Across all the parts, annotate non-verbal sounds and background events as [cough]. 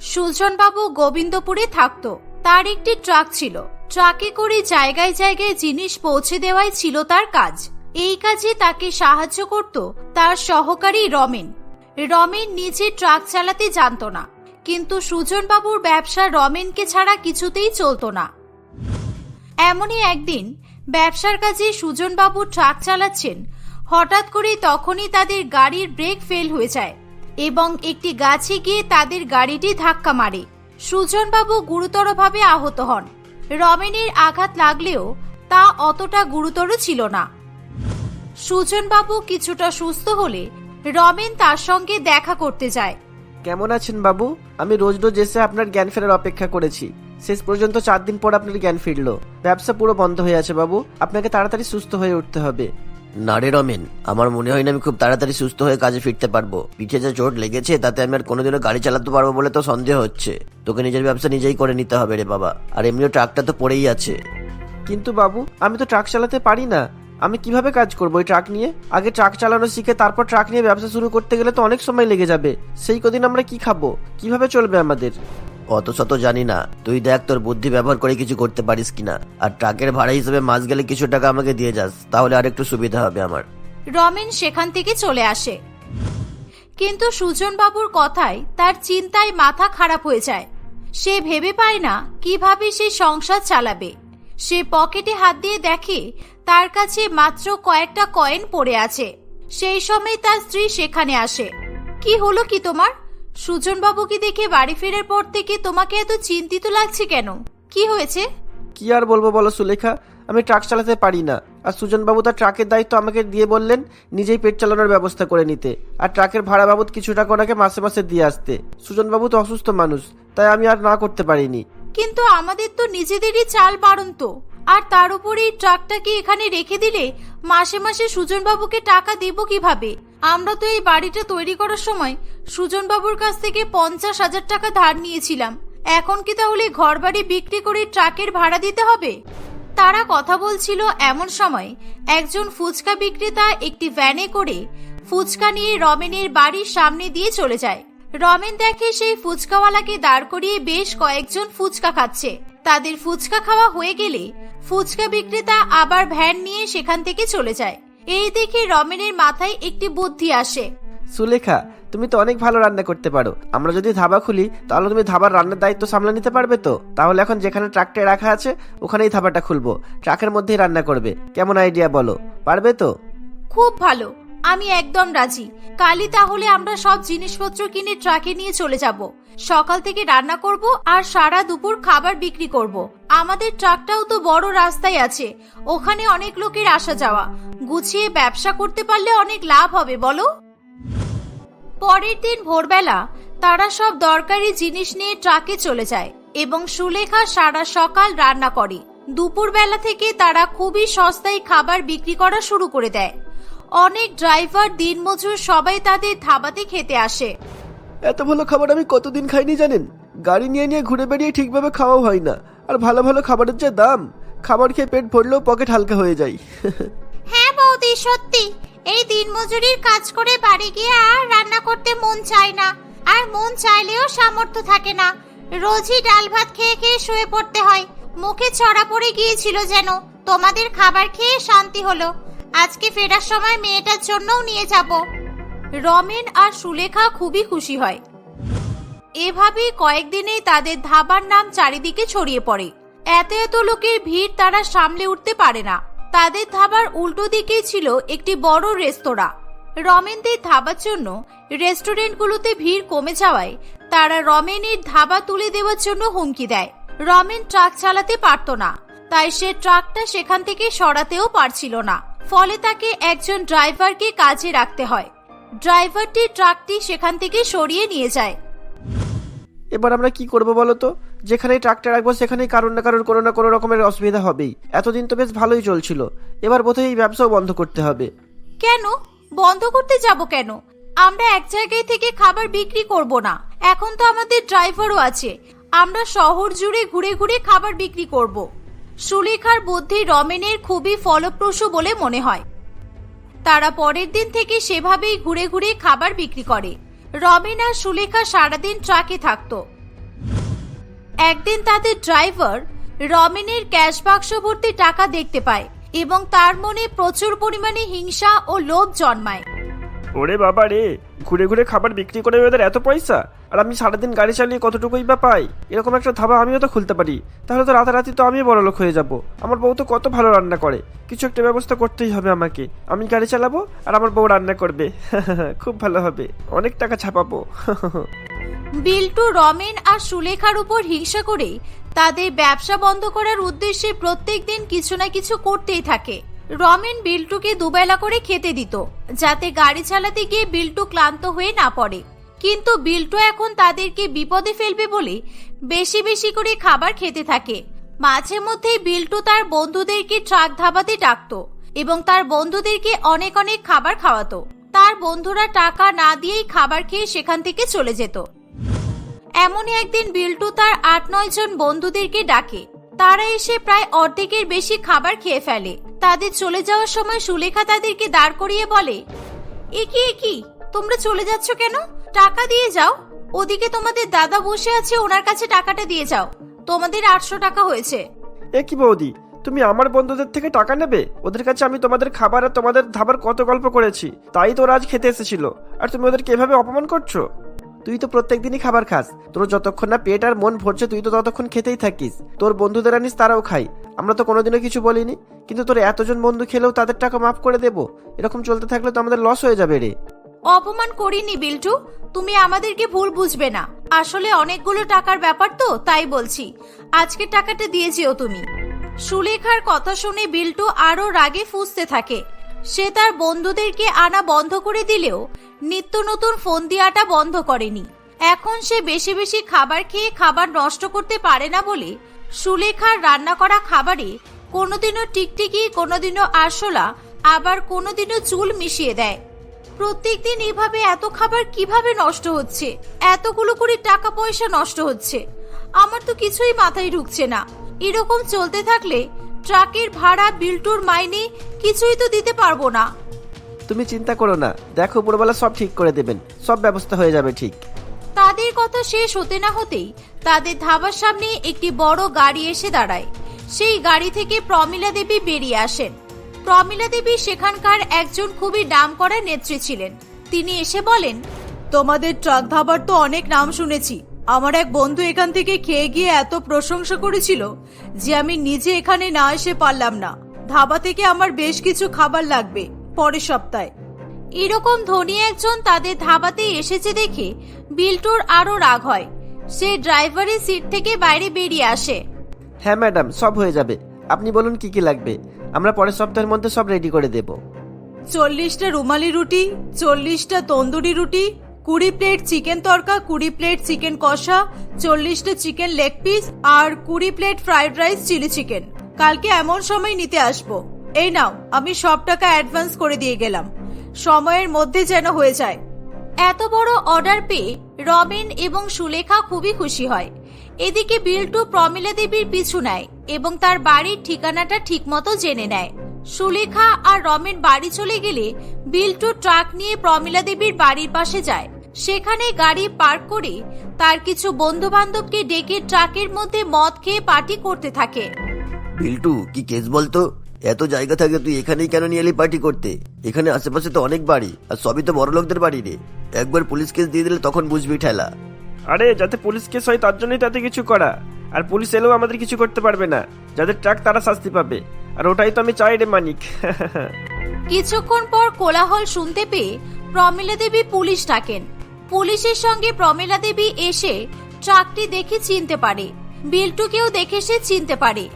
সুজনবাবু গোবিন্দপুরে থাকত। তার একটি ট্রাক ছিল। ট্রাকে করে জায়গায় জায়গায় জিনিস পৌঁছে দেওয়াই ছিল তার কাজ। এই কাজে তাকে সাহায্য করত তার সহকারী রমেন। রমেন নিজে ট্রাক চালাতে জানতো না। কিন্তু সুজনবাবুর ব্যবসা রমেনকে ছাড়া কিছুতেই চলতো না। এমনই একদিন ব্যবসার কাজে সুজনবাবু ট্রাক চালাচ্ছেন। হঠাৎ করে তখনই তাদের গাড়ির ব্রেক ফেল হয়ে যায়। এবং একটি গাছে গিয়ে তাদের গাড়িটি ধাক্কা মারে। সুজনবাবু গুরুতরভাবে আহত হন। রমেনের আঘাত লাগলেও তা অতটা গুরুতর ছিল না। সুজনবাবু কিছুটা সুস্থ হলে রমেন তার সঙ্গে দেখা করতে যায়। কেমন আছেন বাবু? আমি রোজ রোজ এসে আপনার জ্ঞান ফেরার অপেক্ষা করেছি। শেষ পর্যন্ত চার দিন পর আপনার জ্ঞান ফিরলো। ব্যবসা পুরো বন্ধ হয়ে আছে বাবু। আপনাকে তাড়াতাড়ি সুস্থ হয়ে উঠতে হবে। না রে রমেন, আমার মনে হয় না আমি খুব তাড়াতাড়ি সুস্থ হয়ে কাজে ফিরতে পারব। পিঠে যে চোট লেগেছে, তাতে আমি আর কোনোদিনও গাড়ি চালাতে পারব বলে তো সন্দেহ হচ্ছে। তোকে নিজের ব্যবসা নিজেই করে নিতে হবে রে বাবা। আর এমনিও ট্রাকটা তো পড়েই আছে। কিন্তু বাবু, আমি তো ট্রাক চালাতে পারি না। আমি কীভাবে কাজ করব ওই ট্রাক নিয়ে? আগে ট্রাক চালানো শিখে, তারপর ট্রাক নিয়ে ব্যবসা শুরু করতে গেলে তো অনেক সময় লেগে যাবে। সেই কদিন আমরা কি খাব? কীভাবে চলবে আমাদের? অত শত জানি না। তুই দেখ, তোর বুদ্ধি ব্যবহার করে কিছু করতে পারিস কিনা। আর ট্রাকের ভাড়া হিসেবে মাস গেলে কিছু টাকা আমাকে দিয়ে যাস, তাহলে আর একটু সুবিধা হবে আমার। রমেন সেখান থেকে চলে আসে। কিন্তু সুজনবাবুর কথায় তার চিন্তায় মাথা খারাপ হয়ে যায়। সে ভেবে পায় না কীভাবে সে সংসার চালাবে। সে পকেটে হাত দিয়ে দেখে তার কাছে মাত্র কয়েকটা কয়েন পড়ে আছে। সেই সময় তার স্ত্রী সেখানে আসে। কি হলো কি তোমার? সুজনবাবুকে দেখে বাড়ি ফেরার পর থেকে তোমাকে এত চিন্তিত লাগছে কেন? কি হয়েছে? কি আর বলব বলো সুলেখা? আমি ট্রাক চালাতে পারি না। আর সুজনবাবু তার ট্রাকের দায়িত্ব আমাকে দিয়ে বললেন নিজেই পেট চালানোর ব্যবস্থা করে নিতে। আর ট্রাকের ভাড়া বাবদ কিছু টাকা ওনাকে মাসে মাসে দিয়ে আসতে। সুজনবাবু তো অসুস্থ মানুষ তাই আমি আর না করতে পারিনি। কিন্তু আমাদের তো নিজেদেরই চাল বাড়ন তো আর তার উপরে এই ট্রাকটাকে এখানে রেখে দিলে? মাসে মাসে সুজনবাবুকে টাকা দেব কীভাবে? আমরা তো এই বাড়িটা তৈরি করার সময় সুজনবাবুর কাছ থেকে পঞ্চাশ হাজার টাকা ধার নিয়েছিলাম। এখন কি তাহলে ঘর বাড়ি বিক্রি করে ট্রাকের ভাড়া দিতে হবে? তারা কথা বলছিল এমন সময়, একজন ফুচকা বিক্রেতা একটি ভ্যানে করে ফুচকা নিয়ে রমেনের বাড়ির সামনে দিয়ে চলে যায়। রমেন দেখে সেই ফুচকাওয়ালাকে দাঁড় করিয়ে বেশ কয়েকজন ফুচকা খাচ্ছে। তাদের ফুচকা খাওয়া হয়ে গেলে ফুচকা বিক্রেতা আবার ভ্যান নিয়ে সেখান থেকে চলে যায়। এই দেখে রমেনের মাথায় একটি বুদ্ধি আসে। সুলেখা তুমি তো অনেক ভালো রান্না করতে পারো। আমরা যদি ধাবা খুলি তাহলে তুমি ধাবার রান্নার দায়িত্ব সামলে নিতে পারবে তো? তাহলে এখন যেখানে ট্রাকটা রাখা আছে ওখানেই ধাবাটা খুলবো। ট্রাকের মধ্যেই রান্না করবে। কেমন আইডিয়া বলো? পারবে তো? খুব ভালো। আমি একদম রাজি। কালই তাহলে আমরা সব জিনিসপত্র কিনে ট্রাকে নিয়ে চলে যাব। সকাল থেকে রান্না করব আর সারা দুপুর খাবার বিক্রি করব। আমাদের ট্রাকটাও তো বড় রাস্তায় আছে। ওখানে অনেক লোকের আসা যাওয়া। গুছিয়ে ব্যবসা করতে পারলে অনেক লাভ হবে, বলো? পরের দিন ভোরবেলা তারা সব দরকারি জিনিস নিয়ে ট্রাকে চলে যায় এবং সুলেখা সারা সকাল রান্না করে। দুপুরবেলা থেকে তারা খুবই সস্তায় খাবার বিক্রি করা শুরু করে দেয়। অনেক ড্রাইভার দিনমজুর সবাই তাদের ধাবাতে খেতে আসে। এত ভালো খাবার আমি কতদিন খাইনি জানেন? গাড়ি নিয়ে নিয়ে ঘুরে বেরিয়ে ঠিকভাবে খাওয়াও হয় না। আর ভালো ভালো খাবারের যে দাম খাবার খেয়ে পেট ভরলেও পকেট হালকা হয়ে যায়। হ্যাঁ বৌদি সত্যি। এই দিনমজুরির কাজ করে বাড়ি গিয়ে আর রান্না করতে মন চায় না। আর মন চাইলেও সামর্থ্য থাকে না। রোজই ডাল ভাত খেয়ে খেয়ে শুয়ে পড়তে হয়। মুখে ছড়া পড়ে গিয়েছিল যেন। তোমাদের খাবার খেয়ে শান্তি হলো। আজকে ফেরার সময় মেয়েটার জন্যও নিয়ে যাব। রমেন আর সুলেখা খুবই খুশি হয়। এভাবেই কয়েকদিনেই তাদের ধাবার নাম চারিদিকে ছড়িয়ে পড়ে। এত এত লোকের ভিড় তারা সামলে উঠতে পারে না। তাদের ধাবার উল্টো দিকেই ছিল একটি বড় রেস্তোরাঁ। রমেনদের ধাবার জন্য রেস্টুরেন্টগুলোতে ভিড় কমে যাওয়ায় তারা রমেনের ধাবা তুলে দেওয়ার জন্য হুমকি দেয়। রমেন ট্রাক চালাতে পারত না। তাই সে ট্রাকটা সেখান থেকে সরাতেও পারছিল না। ফলে তাকে একজন ড্রাইভারকে কাজে রাখতে হয়। ড্রাইভারটি ট্রাকটি সেখান থেকে সরিয়ে নিয়ে যায়। এবার আমরা কি করব বলো তো? যেখানেই ট্রাকটা রাখব সেখানেই কারোর না কারোর কোনো না কোনো রকমের অসুবিধা হবেই। এতদিন তো বেশ ভালোই চলছিল। এবার বোধহয় এই ব্যবসাও বন্ধ করতে হবে। কেন? বন্ধ করতে যাব কেন? আমরা এক জায়গায় থেকে খাবার বিক্রি করব না। এখন তো আমাদের ড্রাইভারও আছে। আমরা শহর জুড়ে ঘুরে ঘুরে খাবার বিক্রি করব। সুলেখার বুদ্ধি রমেনের খুবই ফলপ্রসূ বলে মনে হয়। তারা পরের দিন থেকে সেভাবেই ঘুরে ঘুরে খাবার বিক্রি করে। রমেন আর সুলেখা সারাদিন ট্রাকে থাকতো। একদিন তাদের ড্রাইভার রমেনের ক্যাশ বাক্স ভর্তি টাকা দেখতে পায় এবং তার মনে প্রচুর পরিমাণে হিংসা ও লোভ জন্মায়। ওরে বাবা রে ঘুরে ঘুরে খাবার বিক্রি করে ওদের এত পয়সা? আর আমি সারাদিন গাড়ি চালিয়ে কতটুকুই বা পাই? এরকম একটা ধাবা আমিও তো খুলতে পারি। তাহলে তো রাতারাতি তো আমিও বড় লোক হয়ে যাব। আমার বউ তো কত ভালো রান্না করে। কিছু একটা ব্যবস্থা করতেই হবে আমাকে। আমি গাড়ি চালাবো আর আমার বউ রান্না করবে। [laughs] খুব ভালো হবে। অনেক টাকা ছাপাবো। [laughs] বিল্টু, রমেন আর সুলেখার উপর হিংসা করে তাদের ব্যবসা বন্ধ করার উদ্দেশ্যে প্রত্যেকদিন কিছু না কিছু করতেই থাকে। রমেন বিল্টুকে দুবেলা করে খেতে দিত, যাতে গাড়ি চালাতে গিয়ে বিল্টু ক্লান্ত হয়ে না পড়ে। কিন্তু বিল্টু এখন তাদেরকে বিপদে ফেলবে বলে বেশি বেশি করে খাবার খেতে থাকে। মাঝে মধ্যে বিল্টু তার বন্ধুদেরকে ট্রাক ধাবাতে ডাকতো এবং তার বন্ধুদেরকে অনেক অনেক খাবার খাওয়াতো। তার বন্ধুরা টাকা না দিয়েই খাবার খেয়ে সেখান থেকে চলে যেত। এমনই একদিন বিল্টু তার আট নয় জন বন্ধুদেরকে ডাকে। তারা এসে প্রায় অর্ধেকের বেশি খাবার খেয়ে ফেলে। তাদের চলে যাওয়ার সময় সুলেখা তাদেরকে দাঁড় করিয়ে বলে একি একি তোমরা চলে যাচ্ছ কেন? টাকা দিয়ে যাও। ওদিকে তোমাদের দাদা বসে আছে, ওনার কাছে টাকাটা দিয়ে যাও। তোমাদের আটশো টাকা হয়েছে। এ কি বৌদি, তুমি আমার বন্ধুদের থেকে টাকা নেবে? ওদের কাছে আমি তোমাদের খাবার আর তোমাদের ধাবার কত গল্প করেছি। তাই তো ওরা আজ খেতে এসেছিল। আর তুমি ওদেরকে এভাবে অপমান করছ? তুই তো প্রত্যেক দিনই খাবার খাস। তোর যতক্ষণ না পেট আর মন ভরছে, তুই তো ততক্ষণ খেতেই থাকিস। তোর বন্ধুদের আনিস, তারাও খাই আমরা তো কোনোদিনও কিছু বলিনি। কিন্তু তোর এতজন বন্ধু খেলেও তাদের টাকা মাফ করে দেবো। এরকম চলতে থাকলে তো আমাদের লস হয়ে যাবে রে। অপমান করিনি, বিল্টু। তুমি আমাদেরকে ভুল বুঝবে না। আসলে অনেকগুলো টাকার ব্যাপার তো, তাই বলছি। আজকের টাকাটা দিয়েছিও তুমি। সুলেখার কথা শুনে বিল্টু আরও রাগে ফুঁসতে থাকে। সে তার বন্ধুদেরকে আনা বন্ধ করে দিলেও নিত্য নতুন ফোন দিয়াটা বন্ধ করেনি। এখন সে বেশি বেশি খাবার খেয়ে খাবার নষ্ট করতে পারে না বলে সুলেখার রান্না করা খাবারে কোনোদিনও টিকটিকি, কোনোদিনও আরশোলা, আবার কোনোদিনও চুল মিশিয়ে দেয়। প্রত্যেক দিন এভাবে এত খাবার কীভাবে নষ্ট হচ্ছে? এতগুলো করে টাকা পয়সা নষ্ট হচ্ছে। আমার তো কিছুই মাথায় ঢুকছে না। এরকম চলতে থাকলে ট্রাকের ভাড়া বিল্টুর মাইনে কিছুই তো দিতে পারব না। তুমি চিন্তা করো না। দেখো উপরবেলা সব ঠিক করে দেবেন। সব ব্যবস্থা হয়ে যাবে ঠিক। তাদের কথা শেষ হতে না হতেই তাদের ধাবার সামনে একটি বড় গাড়ি এসে দাঁড়ায়। সেই গাড়ি থেকে প্রমিলা দেবী বেরিয়ে আসেন। প্রমিলা দেবী সেখানকার একজন খুবই নাম করা নেত্রী ছিলেন। তিনি এসে বলেন তোমাদের ট্রাক ধাবার তো অনেক নাম শুনেছি। আমার এক বন্ধু এখান থেকে খেয়ে গিয়ে এত প্রশংসা করেছিল যে আমি নিজে এখানে না এসে পারলাম না। ধাবা থেকে আমার বেশ কিছু খাবার লাগবে পরের সপ্তাহে। এরকম ধনী একজন তাদের ধাবাতে এসেছে দেখে বিল্টুর আরও রাগ হয়। সে ড্রাইভারের সিট থেকে বাইরে বেরিয়ে আসে। হ্যাঁ ম্যাডাম সব হয়ে যাবে। আপনি বলুন কি কি লাগবে। আমরা পরের সপ্তাহের মধ্যে সব রেডি করে দেব। চল্লিশটা রুমালি রুটি চল্লিশটা তন্দুরি রুটি কুড়ি প্লেট চিকেন তরকা, কুড়ি প্লেট চিকেন কষা, চল্লিশটা চিকেন লেগ পিস আর কুড়ি plate fried rice chilli chicken. কালকে এমন সময় নিতে আসব। এই নাও, আমি সব টাকা অ্যাডভান্স করে দিয়ে গেলাম। সময়ের মধ্যে যেন হয়ে যায়। এত বড় অর্ডার পেয়ে রমেন এবং সুলেখা খুবই খুশি হয়। এদিকে বিল্টু প্রমিলা দেবীর পিছু নেয় এবং তার বাড়ির ঠিকানাটা ঠিকমতো জেনে নেয়। সুলেখা আর রমেন বাড়ি চলে গেলে বিল্টু ট্রাক নিয়ে প্রমিলা দেবীর বাড়ির পাশে যায়। সেখানে গাড়ি পার্ক করে তার কিছু বন্ধু বান্ধবকে ডেকে ট্রাকের মধ্যে মদ খেয়ে পার্টি করতে থাকে। বিল্টু কি কেস বলতো? এত জায়গা থাকে তুই এখানেই কেন নিয়ে এলি পার্টি করতে? এখানে আশেপাশে তো অনেক বাড়ি আর সবই তো বড় লোকদের বাড়ি রে। একবার পুলিশ কেস দিয়ে দিলে তখন বুঝবি ঠেলা। আরে যাতে পুলিশ কেস হয় তার জন্যই তাতে কিছু করা। আর পুলিশ এলেও আমাদের কিছু করতে পারবে না। যাদের ট্রাক তারা শাস্তি পাবে। আর ওটাই তো আমি চাই রে মানিক। [laughs] কিছুক্ষণ পর কোলাহল শুনতে পেয়ে প্রমিলা দেবী পুলিশ ডাকেন। পুলিশের সঙ্গে প্রমিলা দেবী এসে ট্রাকটি দেখে চিনতে পারে। বিল্টুকেও দেখে সে চিনতে পারে।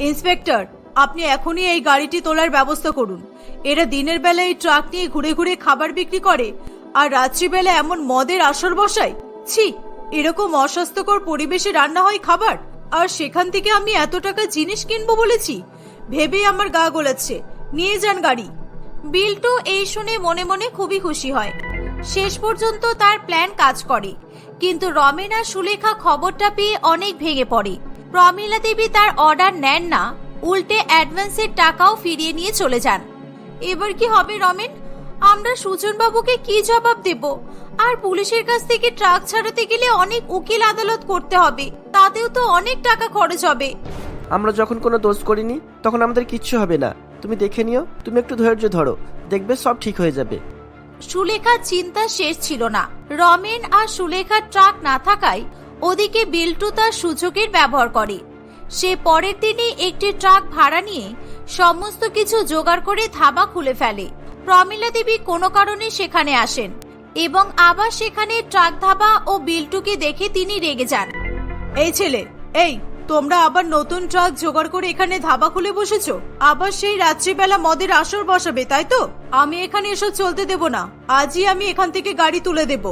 ইন্সপেক্টর আপনি এখনই এই গাড়িটি তোলার ব্যবস্থা করুন। এরা দিনের বেলা এই ট্রাক নিয়ে ঘুরে ঘুরে খাবার বিক্রি করে আর রাত্রিবেলা এমন মদের আসর বসায়। ছি এরকম অস্বাস্থ্যকর পরিবেশে রান্না হয় খাবার আর সেখান থেকে আমি এত টাকা জিনিস কিনবো বলেছি। ভেবেই আমার গা গোলাচ্ছে। নিয়ে যান গাড়ি। বিল্টু এই শুনে মনে মনে খুবই খুশি হয়। শেষ পর্যন্ত তার প্ল্যান কাজ করে। কিন্তু রমেন সুলেখা খবরটা পেয়ে অনেক ভেঙে পড়ে। প্রমিলা দেবী তার অর্ডার নেন না, উল্টে অ্যাডভান্সের টাকাও ফিরিয়ে নিয়ে চলে যান। এবার কি হবে রমেন? আমরা সুজন বাবুকে কি জবাব দেব? আর পুলিশের কাছ থেকে ট্রাক ছাড়াতে গেলে অনেক উকিল আদালত করতে হবে। তাতেও তো অনেক টাকা খরচ হবে। আমরা যখন কোনো দোষ করিনি, তখন আমাদের কিচ্ছু হবে না। তুমি দেখে নিও, তুমি একটু ধৈর্য ধরো। দেখবে সব ঠিক হয়ে যাবে। সুলেখার চিন্তা শেষ ছিল না। রমেন আর সুলেখার ট্রাক না থাকায় ওদিকে বিল্টু তার সুযোগের ব্যবহার করে। সে পরের দিনই একটি ট্রাক ভাড়া নিয়ে সমস্ত কিছু জোগাড় করে ধাবা খুলে ফেলে। প্রমিলা দেবী কোনো কারণে সেখানে আসেন এবং আবার সেখানে ট্রাক ধাবা ও বিল্টুকে দেখে তিনি রেগে যান। এই ছেলে, এই তোমরা আবার নতুন ট্রাক জোগাড় করে এখানে ধাবা খুলে বসেছো? আবার সেই রাত্রিবেলা মদের আসর বসাবে তাই তো? আমি এখানে এসব চলতে দেব না। আজই আমি এখান থেকে গাড়ি তুলে দেব।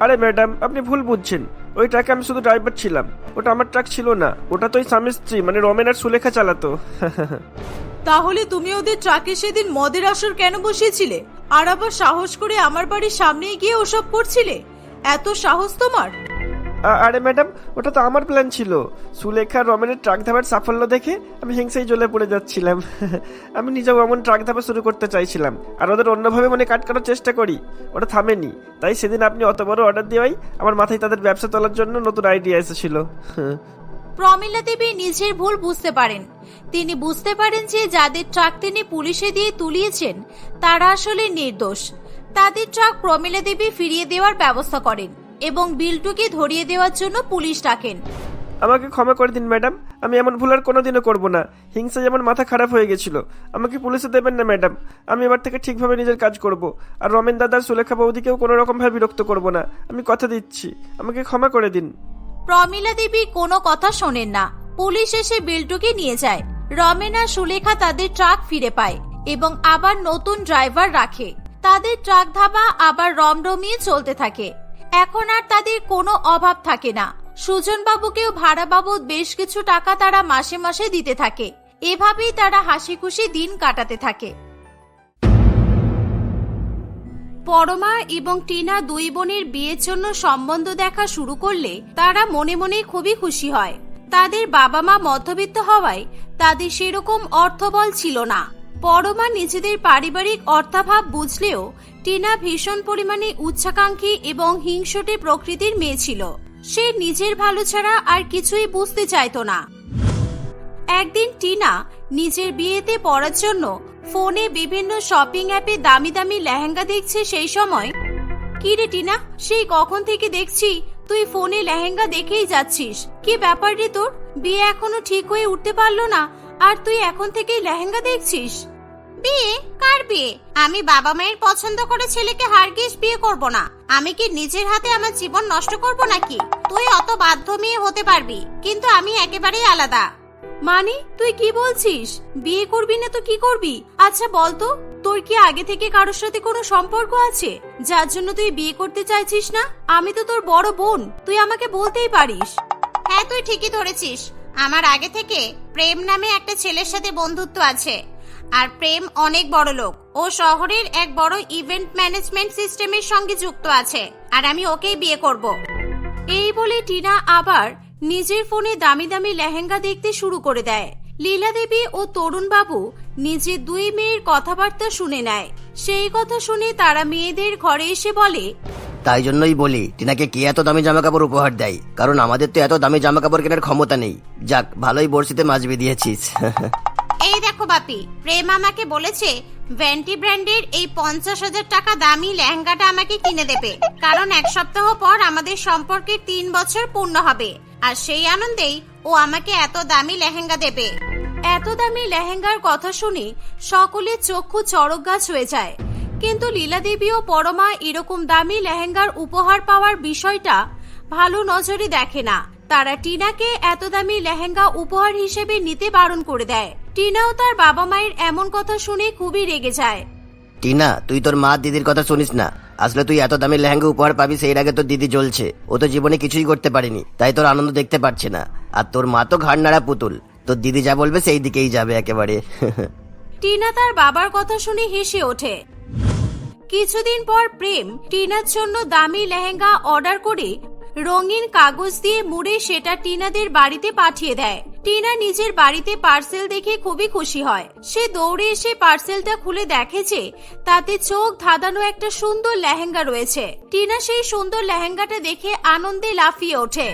আরে ম্যাডাম আপনি ভুল বুঝছেন। ওই ট্রাকে আমি শুধু ড্রাইভার ছিলাম। ওটা আমার ট্রাক ছিল না। ওটা তো ওই স্বামী স্ত্রী মানে রমেন আর সুলেখা চালাতো। [laughs] তাহলে তুমি ওদের ট্রাকে সেদিন মদের আসর কেন বসিয়েছিলে? আর আবার সাহস করে আমার বাড়ির সামনেই গিয়ে ওসব করছিলে? এত সাহস তোমার? আরে ম্যাডাম, ওটা তো আমার প্ল্যান ছিল। সুলেখা রমেনের ট্রাক ধাবার সাফল্য দেখে আমি হিংসেই জ্বলে পড়ে যাচ্ছিলাম। [laughs] আমি নিজেও এমন ট্রাক ধাবা শুরু করতে চাইছিলাম। আর ওদের অন্যভাবে মনে কাট করার চেষ্টা করি। ওটা থামেনি। তাই সেদিন আপনি অত বড় অর্ডার দেওয়াই আমার মাথায় তাদের ব্যবসা তোলার জন্য নতুন আইডিয়া এসেছিল। প্রমিলা দেবী নিজের ভুল বুঝতে পারেন। তিনি বুঝতে পারেন যে যাদের ট্রাক তিনি পুলিশে দিয়ে তুলিয়েছেন, তারা আসলে নির্দোষ। তাদের ট্রাক প্রমিলা দেবী ফিরিয়ে দেওয়ার ব্যবস্থা করেন। এবং বিল্টুকে ধরিয়ে দেওয়ার জন্য পুলিশ ডাকেন। আমাকে ক্ষমা করে দিন ম্যাডাম। আমি এমন ভুল আর কোনোদিনও করব না। হিংসা যেমন মাথা খারাপ হয়ে গেছিল আমাকে পুলিশে দেবেন না ম্যাডাম। আমি এবার থেকে ঠিকভাবে নিজের কাজ করব। আর রমেন দাদার সুলেখা বৌদিকেও কোনো রকমভাবে বিরক্ত করব না। আমি কথা দিচ্ছি। আমাকে ক্ষমা করে দিন। প্রমিলা দেবী কোনো কথা শোনেন না। পুলিশ এসে বিল্টুকে নিয়ে যায়। রমেন আর সুলেখা তাদের ট্রাক ফিরে পায় এবং আবার নতুন ড্রাইভার রাখে। তাদের ট্রাক ধাবা আবার রমরমিয়ে চলতে থাকে। এখন আর তাদের কোনো অভাব থাকে না। সুজন বাবুকেও ভাড়া বাবদ বেশ কিছু টাকা তারা মাসে মাসে দিতে থাকে। এভাবেই তারা হাসি খুশি দিন কাটাতে থাকে। পরমা এবং টিনা দুই বোনের বিয়ের জন্য সম্বন্ধ দেখা শুরু করলে তারা মনে মনে খুবই খুশি হয়। তাদের বাবা মা মধ্যবিত্ত হওয়ায় তাদের সেরকম অর্থবল ছিল না। পরমা নিজেদের পারিবারিক অর্থাভাব বুঝলেও টিনা ভীষণ পরিমাণে উচ্চাকাঙ্ক্ষী এবং হিংসটে প্রকৃতির মেয়ে ছিল। সে নিজের ভালো ছাড়া আর কিছুই বুঝতে চাইতো না। একদিন টিনা নিজের বিয়েতে পড়ার জন্য ফোনে বিভিন্ন শপিং অ্যাপে দামি দামি লেহেঙ্গা দেখছে সেই সময়। কি রে টিনা, সেই কখন থেকে দেখছি তুই ফোনে লেহেঙ্গা দেখেই যাচ্ছিস? কি ব্যাপার রে তোর? বিয়ে এখনও ঠিক হয়ে উঠতে পারল না, আর তুই এখন থেকেই লেহেঙ্গা দেখছিস? বিয়ে? কার বিয়ে? আমি বাবা মায়ের পছন্দ করে ছেলেকে হারগিস বিয়ে করব না। আমি কি নিজের হাতে আমার জীবন নষ্ট করব নাকি? তুই অত বাধ্য মেয়ে হতে পারবি কিন্তু আমি একেবারেই আলাদা। মানে তুই কি বলছিস? বিয়ে করবি না তো কি করবি? আচ্ছা বলতো তোর কি আগে থেকে কারোর সাথে কোনো সম্পর্ক আছে? যার জন্য তুই বিয়ে করতে চাইছিস না? আমি তো তোর বড় বোন তুই আমাকে বলতেই পারিস। হ্যাঁ তুই ঠিকই ধরেছিস। আমার আগে থেকে প্রেম নামে একটা ছেলের সাথে বন্ধুত্ব আছে। আর প্রেম অনেক বড় লোক। ও শহরের এক বড় ইভেন্ট ম্যানেজমেন্ট সিস্টেমের সঙ্গে যুক্ত আছে, আর আমি ওকেই বিয়ে করব। এই বলে টিনা আবার নিজের ফোনে দামি দামি লেহেঙ্গা দেখতে শুরু করে দেয়। লীলা দেবী ও তরুণ বাবু নিজের দুই মেয়ের কথাবার্তা শুনে নেয়। সেই কথা শুনে তারা মেয়েদের ঘরে এসে বলে, তাই জন্যই বলি, টিনাকে কে এত দামি জামা কাপড় উপহার দেয়? কারণ আমাদের তো এত দামি জামা কাপড় কেনার ক্ষমতা নেই। যাক, ভালোই বর্ষিতে মাছ দিয়েছিস [laughs] দেখো বাপি, প্রেম আমাকে বলেছে ভ্যান্টি ব্র্যান্ডের এই পঞ্চাশ হাজার টাকা দামি লেহেঙ্গাটা আমাকে কিনে দেবে। কারণ এক সপ্তাহ পর আমাদের সম্পর্কের তিন বছর পূর্ণ হবে। আর সেই আনন্দেই ও আমাকে এত দামি লেহেঙ্গা দেবে। এত দামি লেহেঙ্গার কথা শুনে সকলে চক্ষু চড়ক গাছ হয়ে যায়। কিন্তু লীলা দেবী ও পরমা এরকম দামি লেহেঙ্গার উপহার পাওয়ার বিষয়টা ভালো নজরে দেখে না। তারা টিনাকে এত দামি লেহেঙ্গা উপহার হিসেবে নিতে বারণ করে দেয়। টিনাও তার বাবা মায়ের এমন কথা শুনে খুবই রেগে যায়। টিনা তুই তোর মা দিদির কথা শুনিস না। আসলে তুই এত দামি লেহেঙ্গা উপহার পাবি সেই আগে তোর দিদি জ্বলছে। ও তো জীবনে কিছুই করতে পারেনি তাই তোর আনন্দ দেখতে পারছে না। আর তোর মা তো ঘাড় নাড়া পুতুল। তোর দিদি যা বলবে সেই দিকেই যাবে একেবারে। [laughs] টিনা তার বাবার কথা শুনে হেসে ওঠে। কিছুদিন পর প্রেম টিনার জন্য দামি লেহেঙ্গা অর্ডার করে রঙিন কাগজ দিয়ে মুড়ে সেটা টিনাদের বাড়িতে পাঠিয়ে দেয়। টিনা নিজের বাড়িতে পার্সেল দেখে খুবই খুশি হয়। সে দৌড়ে এসে পার্সেলটা খুলে দেখে যে তাতে চোখ ধাঁধানো একটা সুন্দর লেহেঙ্গা রয়েছে। টিনা সেই সুন্দর লেহেঙ্গাটা দেখে আনন্দে লাফিয়ে ওঠে।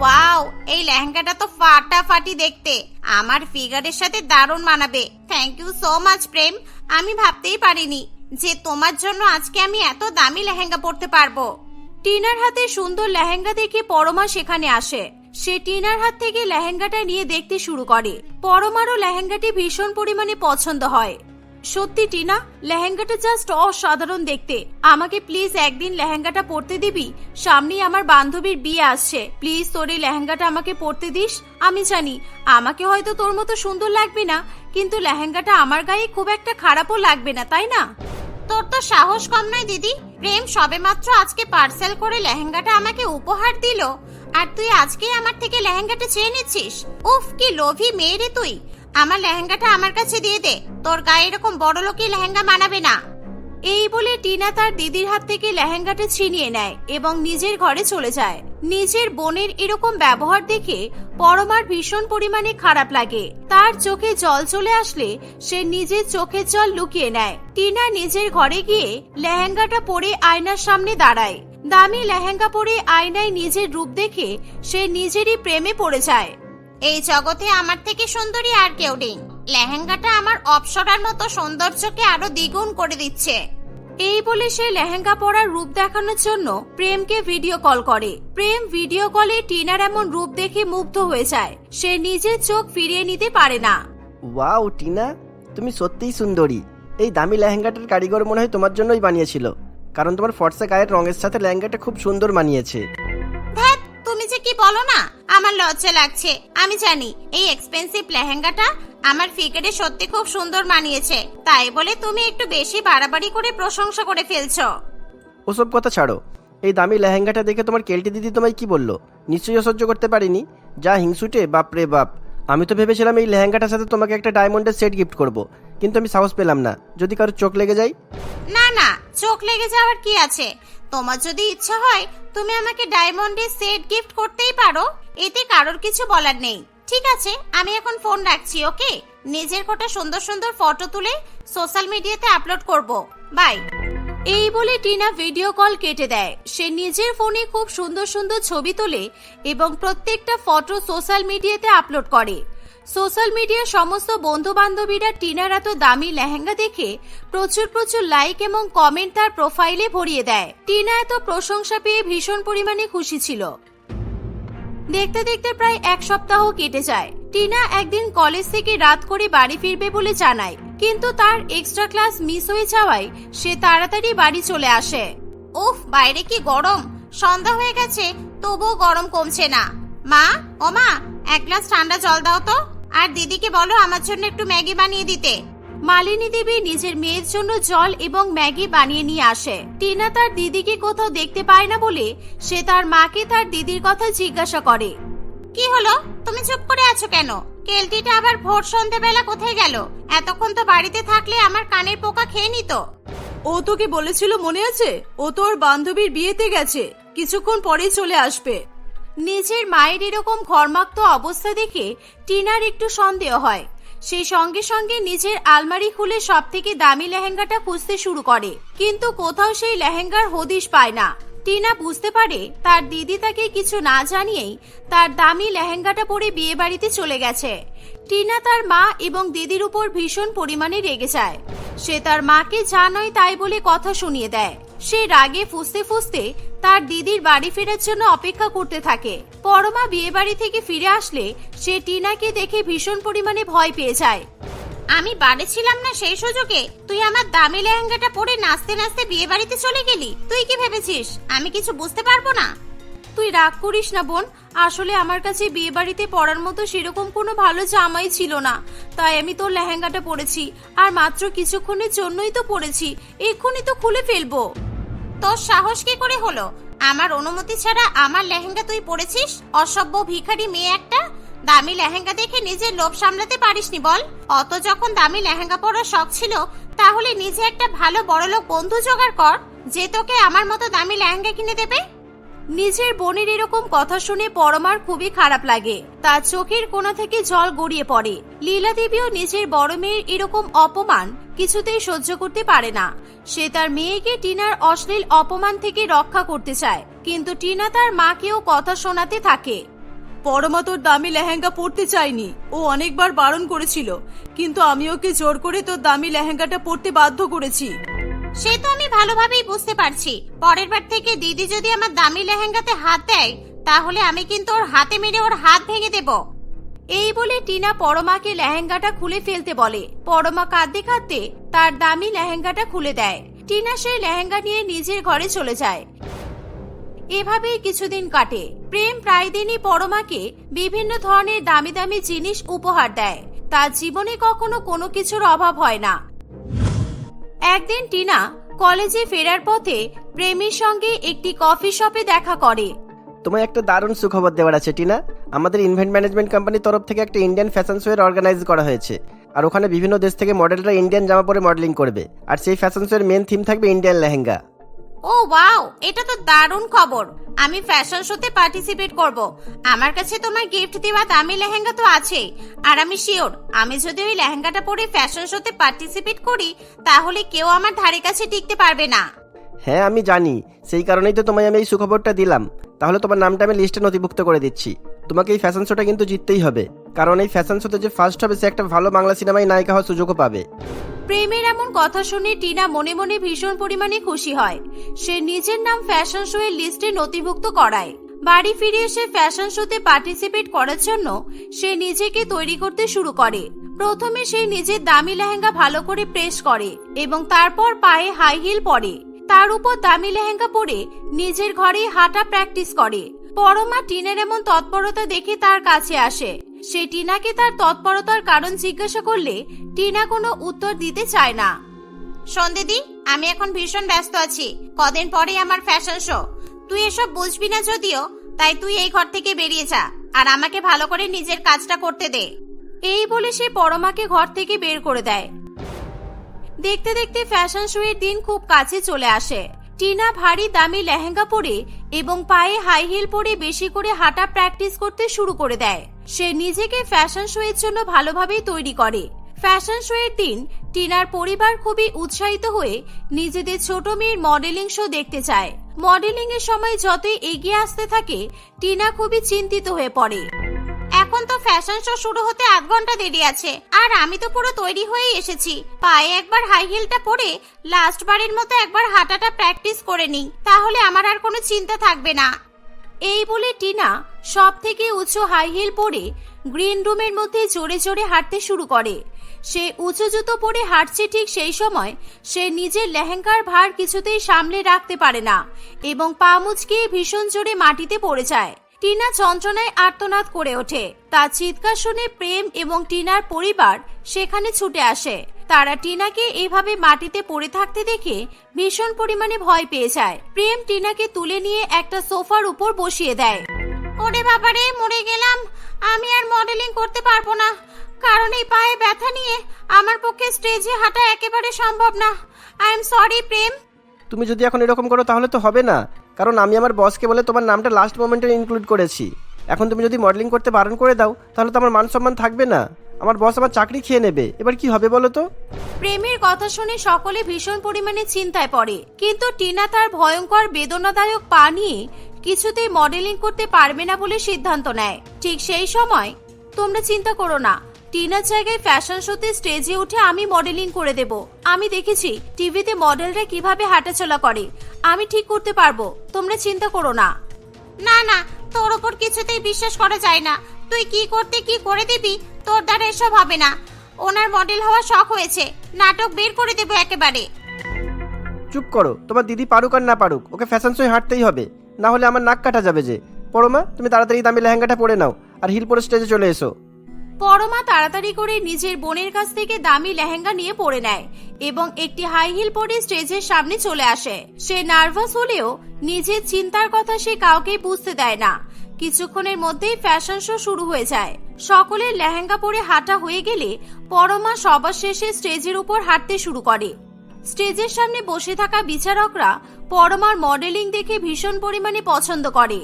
ওয়াও এই লেহেঙ্গাটা তো ফাটাফাটি দেখতে। আমার ফিগারের সাথে দারুণ মানাবে। Thank you so much Prem. আমি ভাবতেই পারিনি যে তোমার জন্য আজকে আমি এত দামি লেহেঙ্গা পরতে পারব। টিনার হাতে সুন্দর লেহেঙ্গা দেখে পরমা সেখানে আসে। সে টিনার হাত থেকে লেহেঙ্গাটা নিয়ে দেখতে শুরু করে। পরমারও লেহেঙ্গাটি ভীষণ পরিমাণে পছন্দ হয়। সত্যি, টিনা, লেহেঙ্গাটা জাস্ট অসাধারণ দেখতে। আমাকে প্লিজ একদিন লেহেঙ্গাটা পরতে দিবি? সামনেই আমার বান্ধবীর বিয়ে আসছে। প্লিজ তোর এই লেহেঙ্গাটা আমাকে পরতে দিস? আমি জানি, আমাকে হয়তো তোর মতো সুন্দর লাগবে না, কিন্তু লেহেঙ্গাটা আমার গায়ে খুব একটা খারাপও লাগবে না, তাই না? তোর তো সাহস কম নয়, দিদি। প্রেম সবেমাত্র আজকে পার্সেল করে লেহেঙ্গাটা আমাকে উপহার দিল। আর তুই আজকে আমার থেকে লেহেঙ্গাটা চেয়ে নিচ্ছিস? উফ, কি লোভী মেয়ে রে তুই। আমার লেহেঙ্গাটা আমার কাছে দিয়ে দে। তোর গায়ে এরকম বড় লোকই লেহেঙ্গা মানাবে না। এই বলে টিনা তার দিদির হাত থেকে লেহেঙ্গাটা ছিনিয়ে নেয় এবং নিজের ঘরে চলে যায়। নিজের বোনের এরকম ব্যবহার দেখে পরমার ভীষণ পরিমাণে খারাপ লাগে। তার চোখে জল চলে আসলে সে নিজের চোখের জল লুকিয়ে নেয়। টিনা নিজের ঘরে গিয়ে লেহেঙ্গাটা পরে আয়নার সামনে দাঁড়ায়। দামি লেহেঙ্গা পরে আয়নায় নিজের রূপ দেখে সে নিজেরই প্রেমে পড়ে যায়। এই জগতে আমার থেকে সুন্দরী আর কেউ নেই। লেহেঙ্গাটা আমার অপসরার মতো সৌন্দর্যকে আরও দ্বিগুণ করে দিচ্ছে। এই বলে সে লেহেঙ্গা পরার রূপ দেখানোর জন্য প্রেমকে ভিডিও কল করে। প্রেম ভিডিও কলে টিনার এমন রূপ দেখে মুগ্ধ হয়ে যায়। সে নিজের চোখ ফিরিয়ে নিতে পারে না। ওয়াও টিনা তুমি সত্যিই সুন্দরী। এই দামি লেহেঙ্গাটার কারিগর মনে হয় তোমার জন্যই বানিয়েছিল। কারণ তোমার ফর্সা গায়ের রঙের সাথে লেহেঙ্গাটা খুব সুন্দর মানিয়েছে। ধ্যাত তুমি যে কি বলো না? আমার লজ্জা লাগছে। আমি জানি এই এক্সপেন্সিভ লেহেঙ্গাটা আমার ফিগারে সত্যি খুব সুন্দর মানিয়েছে। তাই বলে তুমি একটু বেশি বাড়াবাড়ি করে প্রশংসা করে ফেলছো। ওসব কথা ছাড়ো। এই দামি লেহেঙ্গাটা দেখে তোমার কেলটি দিদি তোমায় কি বলল? নিশ্চয়ই সহ্য করতে পারিনি। যা হিংসুটে বাপ রে বাপ। আমি তো ভেবেছিলাম এই লেহেঙ্গাটার সাথে তোমাকে একটা ডায়মন্ডের সেট গিফট করব। কিন্তু আমি সাহস পেলাম না। যদি কারও চোখ লেগে যায়? না না চোখ লেগে যাওয়ার কি আছে? তোমার যদি ইচ্ছা হয়, তুমি আমাকে ডায়মন্ডের সেট গিফট করতেই পারো। এতে কারোর কিছু বলার নেই। ঠিক আছে, আমি এখন ফোন রাখছি, ওকে? নিজের কটা সুন্দর সুন্দর ফটো তুলে সোশ্যাল মিডিয়াতে আপলোড করব। বাই। এই বলে টিনা ভিডিও কল কেটে দেয়। সে নিজের ফোনে খুব সুন্দর সুন্দর ছবি তোলে এবং প্রত্যেকটা ফটো সোশ্যাল মিডিয়াতে আপলোড করে। সোশ্যাল মিডিয়ার সমস্ত বন্ধু বান্ধবীরা টিনার এত দামি লেহেঙ্গা দেখে প্রচুর প্রচুর লাইক এবং কমেন্ট তার প্রোফাইলে ভরিয়ে দেয়। টিনা এত প্রশংসা পেয়ে ভীষণ পরিমাণে খুশি ছিল। দেখতে দেখতে প্রায় এক সপ্তাহ কেটে যায়। টিনা একদিন কলেজ থেকে রাত করে বাড়ি ফিরবে বলে জানায়, কিন্তু তার এক্সট্রা ক্লাস মিস হয়ে যাওয়ায় সে তাড়াতাড়ি বাড়ি চলে আসে। উফ, বাইরে কি গরম? সন্ধ্যা হয়ে গেছে, তবুও গরম কমছে না। মা, ও মা, এক গ্লাস ঠান্ডা জল দাও তো। আর দিদিকে বলো আমার জন্য একটু ম্যাগি বানিয়ে দিতে। মালিনী দেবী নিজের মেয়ের জন্য জল এবং ম্যাগি বানিয়ে নিয়ে আসে। টিনা তার দিদিকে কোথাও দেখতে পায় না বলে সে তার মাকে তার দিদির কথা জিজ্ঞাসা করে। কি হলো? তুমি চুপ করে আছো কেন? কেলটিটা আবার ভোর সন্ধেবেলা কোথায় গেল? এতক্ষণ তো বাড়িতে থাকলে আমার কানের পোকা খেয়ে নিত। ও তোকে বলেছিল মনে আছে? ও তোর বান্ধবীর বিয়েতে গেছে। কিছুক্ষণ পরেই চলে আসবে। নিজের মায়ের এরকম ঘর্মাক্ত অবস্থা দেখে টিনার একটু সন্দেহ হয়। সে সঙ্গে সঙ্গে নিজের আলমারি খুলে সব থেকে দামি লেহেঙ্গাটা খুঁজতে শুরু করে। কিন্তু কোথাও সেই লেহেঙ্গার হদিশ পায় না। টিনা বুঝতে পারে তার দিদি তাকে কিছু না জানিয়েই তার দামি লেহেঙ্গাটা পরে বিয়ে বাড়িতে চলে গেছে। টিনা তার মা এবং দিদির উপর ভীষণ পরিমাণে রেগে যায়। সে তার মাকে যা নয় তাই বলে কথা শুনিয়ে দেয়। সে রাগে ফুসতে ফুসতে তার দিদির বাড়ি ফেরার জন্য অপেক্ষা করতে থাকে। পরমা বিয়ে বাড়ি থেকে ফিরে আসলে সে টিনাকে দেখে ভীষণ পরিমাণে ভয় পেয়ে যায়। আমি বাড়ি ছিলাম না সেই সুযোগে তুই আমার দামি লেহেঙ্গাটা পরে নাচতে নাচতে বিয়ে বাড়িতে চলে গেলি। তুই কি ভেবেছিস? আমি কিছু বুঝতে পারব না। তুই রাগ করিস না বোন। আসলে আমার কাছে বিয়ে বাড়িতে পরার মতো সেরকম কোনো ভালো জামাই ছিল না। তাই আমি তোর লেহেঙ্গাটা পরেছি। আর মাত্র কিছুক্ষণের জন্যই তো পরেছি। এক্ষুনি তো খুলে ফেলব। তোর সাহস কি করে হলো? আমার অনুমতি ছাড়া আমার লেহেঙ্গা তুই পরেছিস? অসভ্য ভিখারি মেয়ে একটা। দামি লেহেঙ্গা দেখে নিজের লোভ সামলাতে পারিসনি বল। অত যখন দামি লেহেঙ্গা পরার শখ ছিল, তাহলে নিজে একটা ভালো বড়লোক বন্ধু জোগাড় কর, যে তোকে আমার মতো দামি লেহেঙ্গা কিনে দেবে। নিজের বোনের এরকম কথা শুনে পরমার খুবই খারাপ লাগে। তার চোখের কোণা থেকে জল গড়িয়ে পড়ে। লীলা দেবীও নিজের বড় মেয়ের এরকম অপমান কিছুতেই সহ্য করতে পারে না। সে তার মেয়েকে টিনার অশ্লীল অপমান থেকে রক্ষা করতে চায়, কিন্তু টিনা তার মাকেও কথা শোনাতে থাকে। পরমা তোর দামি লেহেঙ্গা পরতে চাইনি ও অনেকবার বারণ করেছিল, কিন্তু আমি ওকে জোর করে তোর দামি লেহেঙ্গাটা পরতে বাধ্য করেছি। সে তো আমি ভালোভাবেই বুঝতে পারছি। পরের বার থেকে দিদি যদি আমার দামি লেহেঙ্গাতে হাত দেয়, তাহলে আমি কিন্তু ওর হাতে মেরে ওর হাত ভেঙে দেব। এই বলে টিনা পরমাকে লেহেঙ্গাটা খুলে ফেলতে বলে। পরমা কাঁদতে কাঁদতে তার দামি লেহেঙ্গাটা খুলে দেয়। টিনা সেই লেহেঙ্গা নিয়ে নিজের ঘরে চলে যায়। এভাবেই কিছুদিন কাটে। প্রেম প্রায় দিনই পরমাকে বিভিন্ন ধরনের দামি দামি জিনিস উপহার দেয়। তার জীবনে কখনো কোনো কিছুর অভাব হয় না। একদিন টিনা কলেজে ফেরার পথে প্রেমের সঙ্গে একটি কফি শপে দেখা করে। তোমায় একটা দারুণ সুখবর দেওয়ার আছে, টিনা। আমাদের ইনভেন্ট ম্যানেজমেন্ট কোম্পানির তরফ থেকে একটা ইন্ডিয়ান ফ্যাশন শোয়ের অর্গানাইজ করা হয়েছে। আর ওখানে বিভিন্ন দেশ থেকে মডেলরা ইন্ডিয়ান জামা পরে মডেলিং করবে। আর সেই ফ্যাশন শোয়ের মেন থিম থাকবে ইন্ডিয়ান লেহেঙ্গা। ও, ওয়াও, এটা তো দারুণ খবর। আমি ফ্যাশন শোতে পার্টিসিপেট করব। আমার কাছে তোমার গিফট দেওয়া দামি লেহেঙ্গা তো আছেই। আর আমি শিওর, আমি যদি ওই লেহেঙ্গাটা পরে ফ্যাশন শোতে পার্টিসিপেট করি, তাহলে কেউ আমার ধারে কাছে টিকতে পারবে না। হ্যাঁ আমি জানি। সেই কারণেই তো তোমায় আমি এই সুখবরটা দিলাম। তাহলে তোমার নামটা আমি লিস্টে নথিভুক্ত করে দিচ্ছি। তোমাকে এই ফ্যাশন শোটা কিন্তু জিততেই হবে। কারণ এই ফ্যাশন শোতে যে ফার্স্ট হবে, সে একটা ভালো বাংলা সিনেমায় নায়িকা হওয়ার সুযোগও পাবে। প্রেমের এমন কথা শুনে টিনা মনে মনে ভীষণ পরিমাণে খুশি হয়। সে নিজের নাম ফ্যাশন শো এর লিস্টে নথিভুক্ত করায়। বাড়ি ফিরে এসে ফ্যাশন শোতে পার্টিসিপেট করার জন্য সে নিজেকে তৈরি করতে শুরু করে। প্রথমে সে নিজের দামি লেহেঙ্গা ভালো করে প্রেস করে এবং তারপর পায়ে হাই হিল পরে। তার উপর দামি লেহেঙ্গা পরে নিজের ঘরে হাঁটা প্র্যাকটিস করে। পরমা টিনের এমন তৎপরতা দেখে তার কাছে আসে। সে টিনাকে তার তৎপরতার কারণ জিজ্ঞাসা করলে টিনা কোনো উত্তর দিতে চায় না। শোন দিদি আমি এখন ভীষণ ব্যস্ত আছি। কদিন পরেই আমার ফ্যাশন শো তুই এসব বুঝবি না যদিও তাই তুই এই ঘর থেকে বেরিয়ে যা আর আমাকে ভালো করে নিজের কাজটা করতে দে। এই বলে সে পরমাকে ঘর থেকে বের করে দেয়। দেখতে দেখতে ফ্যাশন শো এর দিন খুব কাছে চলে আসে। টিনা ভারী দামি লেহেঙ্গা পরে এবং পায়ে হাই হিল পরে বেশি করে হাঁটা প্র্যাকটিস করতে শুরু করে দেয়। সে নিজেকে ফ্যাশন শো এর জন্য ভালোভাবেই তৈরি করে। ফ্যাশন শো এর দিন টিনার পরিবার খুবই উৎসাহিত হয়ে নিজেদের ছোট মেয়ের মডেলিং শো দেখতে চায়। মডেলিং এর সময় যতই এগিয়ে আসতে থাকে, টিনা খুবই চিন্তিত হয়ে পড়ে। এখন তো ফ্যাশন শো শুরু হতে আধ ঘণ্টা দেরি আছে, আর আমি তো পুরো তৈরি হয়েই এসেছি। পায়ে একবার হাই হিলটা পরে লাস্ট বারের মতো একবার হাঁটাটা প্র্যাকটিস করে নিই, তাহলে আমার আর কোনো চিন্তা থাকবে না। এই বলে টিনা সব থেকে উঁচু হাই হিল পরে গ্রিন রুমের মধ্যে জোরে জোরে হাঁটতে শুরু করে। সে উঁচু জুতো পরে হাঁটছে ঠিক সেই সময় সে নিজের লেহেঙ্গার ভার কিছুতেই সামলে রাখতে পারে না এবং পা মুচকে ভীষণ জোরে মাটিতে পড়ে যায়। টিনা যন্ত্রণায় আর্তনাদ করে ওঠে। তার চিৎকার শুনে প্রেম এবং টিনার পরিবার সেখানে ছুটে আসে। তারা টিনাকে এভাবে মাটিতে পড়ে থাকতে দেখে ভীষণ পরিমাণে ভয় পেয়ে যায়। প্রেম টিনাকে তুলে নিয়ে একটা সোফার উপর বসিয়ে দেয়। ওরে বাবারে, মরে গেলাম। আমি আর মডেলিং করতে পারব না। কারণ এই পায়ে ব্যথা নিয়ে আমার পক্ষে স্টেজে হাঁটা একেবারে সম্ভব না। I am sorry, Prem. তুমি যদি এখন এরকম করো তাহলে তো হবে না। কারণ আমি আমার বসকে বলে তোমার নামটা লাস্ট মোমেন্টে ইনক্লুড করেছি। এখন তুমি যদি মডেলিং করতে বারণ করে দাও, তাহলে তো আমার মান সম্মান থাকবে না। আমার বস আমার চাকরি খেয়ে নেবে। এবার কি হবে বলো তো? প্রেমের কথা শুনে সকলে ভীষণ পরিমাণে চিন্তায় পড়ে। কিন্তু টিনা তার ভয়ঙ্কর, বেদনাদায়ক পা নিয়ে কিছুতেই মডেলিং করতে পারবে না বলে সিদ্ধান্ত নেয়। ঠিক সেই সময় তোমরা চিন্তা করো না টিনার জায়গায় ফ্যাশন শোতে স্টেজে উঠে আমি মডেলিং করে দেব। আমি দেখেছি টিভিতে মডেলরা কীভাবে হাঁটাচলা করে। আমি ঠিক করতে পারব তোমরা চিন্তা করো না। না না তোর ওপর কিছুতেই বিশ্বাস করা যায় না। তুই কি করতে কি করে দিবি তোর দ্বারা এসব হবে না। ওনার মডেল হওয়া শখ হয়েছে নাটক বের করে দেবো একেবারে। চুপ করো তোমার দিদি পারুক আর না পারুক ওকে ফ্যাশন শোয়ে হাঁটতেই হবে। না হলে আমার নাক কাটা যাবে যে। পড়ো মা তুমি তাড়াতাড়ি দামি লেহেঙ্গাটা পরে নাও আর হিল পরে স্টেজে চলে এসো। পরমা তাড়াতাড়ি করে নিজের বোনের কাছ থেকে দামি লেহেঙ্গা নিয়ে পরে নেয় এবং একটি হাই হিল পরে স্টেজের সামনে চলে আসে। সে নার্ভাস হলেও নিজের চিন্তার কথা সে কাউকে বুঝতে দেয় না। কিছুক্ষণের মধ্যেই ফ্যাশন শো শুরু হয়ে যায়। সকলের লেহেঙ্গা পরে হাঁটা হয়ে গেলে পরমা সবার শেষে স্টেজের উপর হাঁটতে শুরু করে। স্টেজের সামনে বসে থাকা বিচারকরা পরমার মডেলিং দেখে ভীষণ পরিমাণে পছন্দ করে।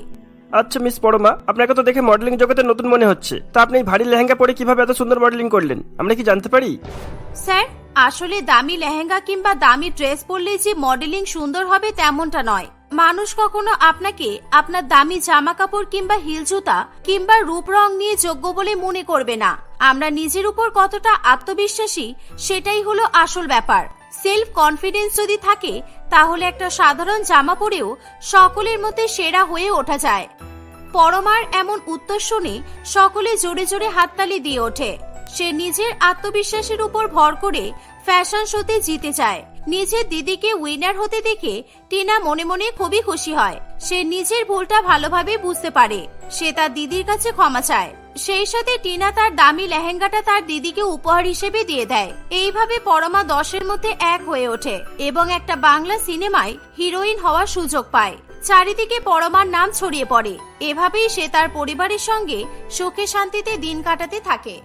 আচ্ছা মিস পরমা আপনাকে তো দেখে মডেলিং জগতে নতুন মনে হচ্ছে। তা আপনি ভারী লেহেঙ্গা পরে কীভাবে এত সুন্দর মডেলিং করলেন? আমরা কি জানতে পারি? স্যার, আসলে দামি লেহেঙ্গা কিংবা দামি ড্রেস পরলেই যে মডেলিং সুন্দর হবে তেমনটা নয়। মানুষ কখনো আপনাকে আপনার দামি জামা কাপড় কিংবা হিল জুতা কিংবা রূপ রং নিয়ে যোগ্য বলে মনে করবে না। আমরা নিজের উপর কতটা আত্মবিশ্বাসী, সেটাই হলো আসল ব্যাপার। সেলফ কনফিডেন্স যদি থাকে তাহলে একটা সাধারণ জামা পরেও সকলের মধ্যে সেরা হয়ে ওঠা যায়। পরমার এমন উত্তর শুনে সকলে জোরে জোরে হাততালি দিয়ে ওঠে। সে নিজের আত্মবিশ্বাসের উপর ভর করে ফ্যাশন শোতে জিতে যায়। নিজের দিদিকে উইনার হতে দেখে টিনা মনে মনে খুবই খুশি হয়। সে নিজের ভুলটা ভালোভাবে বুঝতে পারে। সে তার দিদির কাছে ক্ষমা চায়। সেই সাথে টিনা তার দামি লেহেঙ্গাটা তার দিদিকে উপহার হিসেবে দিয়ে দেয়। এইভাবে পরমা দশের মধ্যে এক হয়ে ওঠে এবং একটা বাংলা সিনেমায় হিরোইন হওয়ার সুযোগ পায়। চারিদিকে পরমার নাম ছড়িয়ে পড়ে। এভাবেই সে তার পরিবারের সঙ্গে সুখে শান্তিতে দিন কাটাতে থাকে।